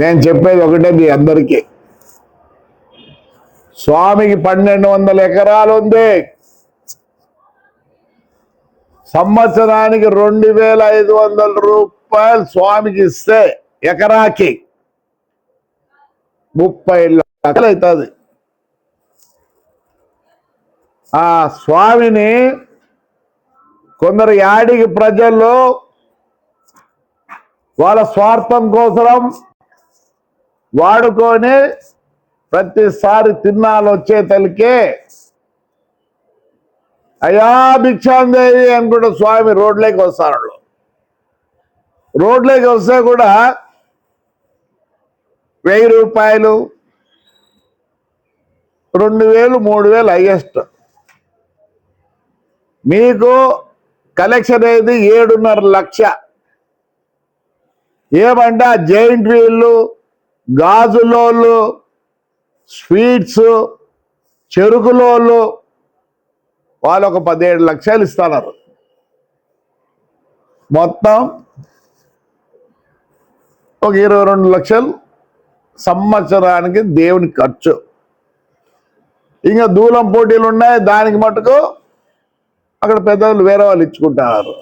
నేను చెప్పేది ఒకటే మీ అందరికీ. స్వామికి పన్నెండు వందల ఎకరాలు ఉంది. సంవత్సరానికి రెండు వేల ఐదు వందల రూపాయలు స్వామికి ఇస్తే ఎకరాకి ముప్పై లక్షలు అవుతుంది. ఆ స్వామిని కొందరు యాడికి ప్రజల్లో వాళ్ళ స్వార్థం కోసం వాడుకొని ప్రతిసారి తిన్నాలొచ్చే వచ్చే తలికే అయ్యా భిక్షాందేవి అనుకుంటే స్వామి రోడ్లోకి వస్తాడు. రోడ్లోకి వస్తే కూడా వెయ్యి రూపాయలు రెండు వేలు మూడు వేలు హైయెస్ట్. మీకు కలెక్షన్ అయింది ఏడున్నర లక్ష. ఏమంటే ఆ జైంట్ వీళ్ళు గాజులోళ్ళు స్వీట్స్ చెరుకులోళ్ళు వాళ్ళు ఒక పదిహేడు లక్షలు ఇస్తున్నారు మొత్తం ఒక ఇరవై రెండు లక్షలు సంవత్సరానికి దేవుని ఖర్చు. ఇంకా దూలం పోటీలు ఉన్నాయి దానికి మటుకు అక్కడ పెద్దలు వేరే వాళ్ళు ఇచ్చుకుంటున్నారు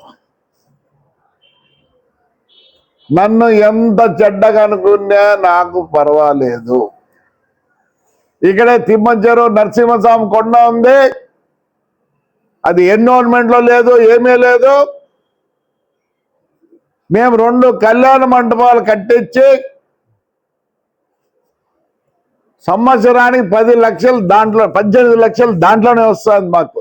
నన్ను ఎంత చెడ్డగా అనుకున్నా నాకు పర్వాలేదు. ఇక్కడే తిమ్మంచెరు నరసింహస్వామి కొండ ఉంది. అది ఎన్విరాన్మెంట్లో లేదు ఏమీ లేదు. మేము రెండు కళ్యాణ మండపాలు కట్టించి సంవత్సరానికి పది లక్షలు దాంట్లో పద్దెనిమిది లక్షలు దాంట్లోనే వస్తుంది మాకు.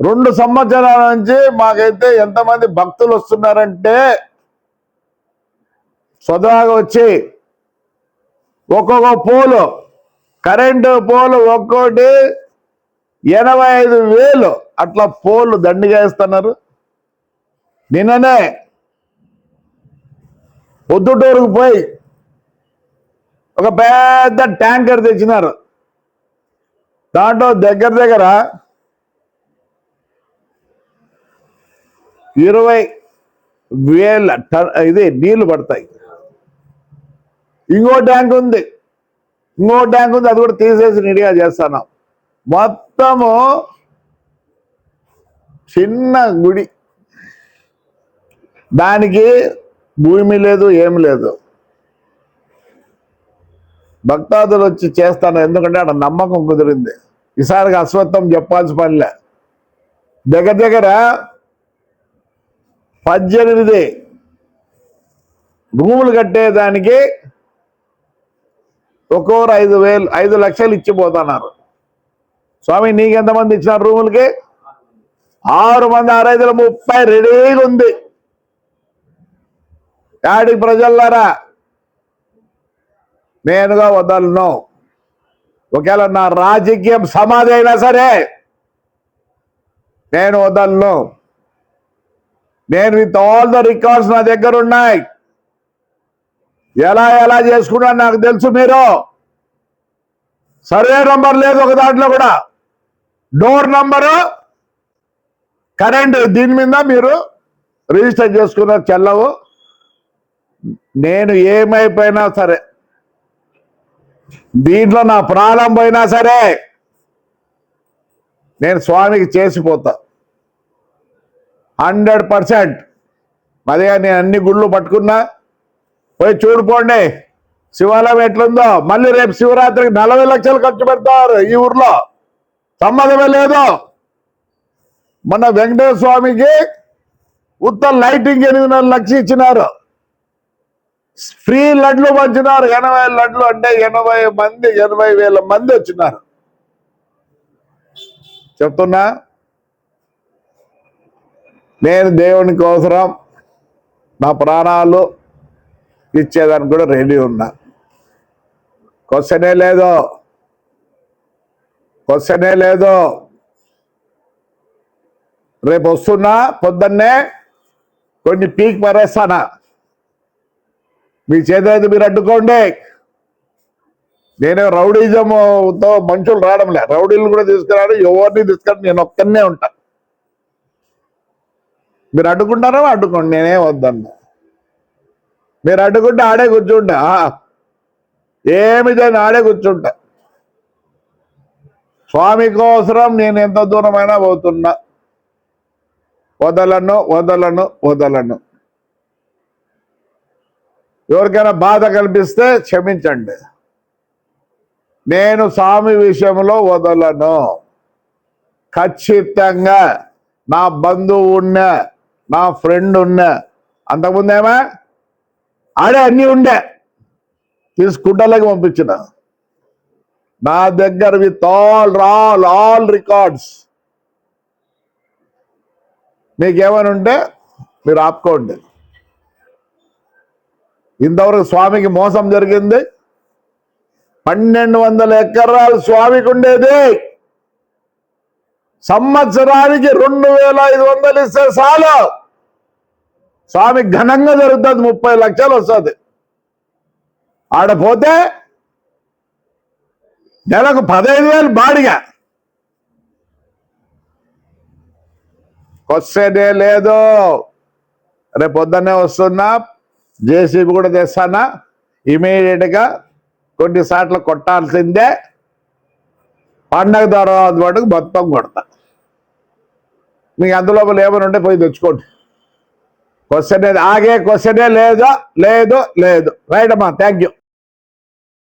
రెండు సంవత్సరాల నుంచి మాకైతే ఎంతమంది భక్తులు వస్తున్నారంటే స్వతహాగా వచ్చి ఒక్కొక్క పోలు కరెంటు పోలు ఒక్కోటి ఎనభై ఐదు వేలు అట్లా పోలు దండిగా వేస్తున్నారు. నిన్ననే పొద్దుటూరుకు పోయి ఒక పెద్ద ట్యాంకర్ తెచ్చినారు. దాంట్లో దగ్గర దగ్గర ఇరవై వేల టన్ ఇది నీళ్ళు పడతాయి. ఇంకో ట్యాంక్ ఉంది. ఇంకో ట్యాంక్ ఉంది అది కూడా తీసేసి నీట్గా చేస్తాను. మొత్తము చిన్న గుడి. దానికి భూమి లేదు ఏమి లేదు. భక్తాదులు వచ్చి చేస్తాను ఎందుకంటే అక్కడ నమ్మకం కుదిరింది. ఈసారికి అశ్వత్వం చెప్పాల్సిన పనిలే. దగ్గర దగ్గర పద్దెనిమిది రూములు కట్టేదానికి ఒక్కోరు ఐదు వేలు ఐదు లక్షలు ఇచ్చిపోతున్నారు. స్వామి నీకెంతమంది ఇచ్చినారు రూములకి ఆరు మంది ఆరు ఐదుల ముప్పై రెడీగా ఉంది. యాడి ప్రజల్లారా? నేనుగా వదలను. ఒకవేళ నా రాజకీయం సమాధి అయినా సరే నేను వదలను. నేను విత్ ఆల్ ద రికార్డ్స్ నా దగ్గర ఉన్నాయి. ఎలా ఎలా చేసుకున్నా నాకు తెలుసు మీరు? సర్వే నంబర్ లేదు ఒక దాంట్లో కూడా. డోర్ నంబరు కరెంట్ దీని మీద మీరు రిజిస్టర్ చేసుకున్న చెల్లవు. నేను ఏమైపోయినా సరే దీంట్లో నా ప్రాణం పోయినా సరే నేను స్వామికి చేసిపోతా. Hundred percent. మదిగా నేను అన్ని గుళ్ళు పట్టుకున్నా పోయి చూడుకోండి. శివాలయం ఎట్లుందో. మళ్ళీ రేపు శివరాత్రికి నలభై లక్షలు ఖర్చు పెడతారు ఈ ఊర్లో. సమ్మతమే లేదు. మన వెంకటేశ్వర స్వామికి ఉత్తర లైటింగ్ ఎనిమిదిన్నర లక్షలు ఇచ్చినారు. ఫ్రీ లడ్లు పంచినారు. ఎనభై లడ్లు అంటే ఎనభై మంది ఎనభై వేల మంది వచ్చినారు. చెప్తున్నా? నేను దేవుని కోసరం నా ప్రాణాలు ఇచ్చేదానికి కూడా రెడీ ఉన్నా. క్వశ్చనే లేదో. క్వశ్చనే లేదో. రేపు వస్తున్నా పొద్దున్నే కొన్ని పీక్ పరేస్తానా? మీ చేతి మీరు అడ్డుకోండి. నేనే రౌడీజంతో మనుషులు రావడం లే రౌడీలు కూడా తీసుకురాడు ఎవరిని తీసుకురా నేను ఒక్కనే ఉంటాను మీరు అడ్డుకుంటారో అడ్డుకోండి నేనే వద్దన్నా. మీరు అడ్డుకుంటే ఆడే కూర్చుంటా. ఏమి చేయను ఆడే కూర్చుంటా. స్వామి కోసరం నేను ఎంత దూరమైనా పోతున్నా. వదలను వదలను వదలను. ఎవరికైనా బాధ కల్పిస్తే క్షమించండి. నేను స్వామి విషయంలో వదలను. ఖచ్చితంగా నా బంధువున్న నా ఫ్రెండ్ ఉన్న అంతకుముందేమా? ఆడే అన్నీ ఉండే. తీసుకుంటలోకి పంపించిన. నా దగ్గర with all all all records. మీకేమైనా ఉంటే మీరు ఆపుకోండి. ఇంతవరకు స్వామికి మోసం జరిగింది. పన్నెండు వందల ఎకరాలు స్వామికి ఉండేది. సంవత్సరానికి రెండు వేల ఐదు వందలు ఇస్తే చాలు. స్వామి ఘనంగా జరుగుతుంది. ముప్పై లక్షలు వస్తుంది. ఆడపోతే నెలకు పదహైదు వేలు బాడిగా. కొస్సేదే లేదు. రేపు పొద్దున్నే వస్తున్నా జేసీబీ కూడా తెస్తానా? ఇమీడియట్గా కొన్ని సార్లు కొట్టాల్సిందే. పండగ తర్వాత మటుకు మొత్తం కొడతా. మీకు అందులోపల ఏమైనా ఉంటే పోయి తెచ్చుకోండి. క్వశ్చన్ ఆగే క్వశ్చనే లేదు లేదు లేదు. రైట్ అమ్మా థ్యాంక్ యూ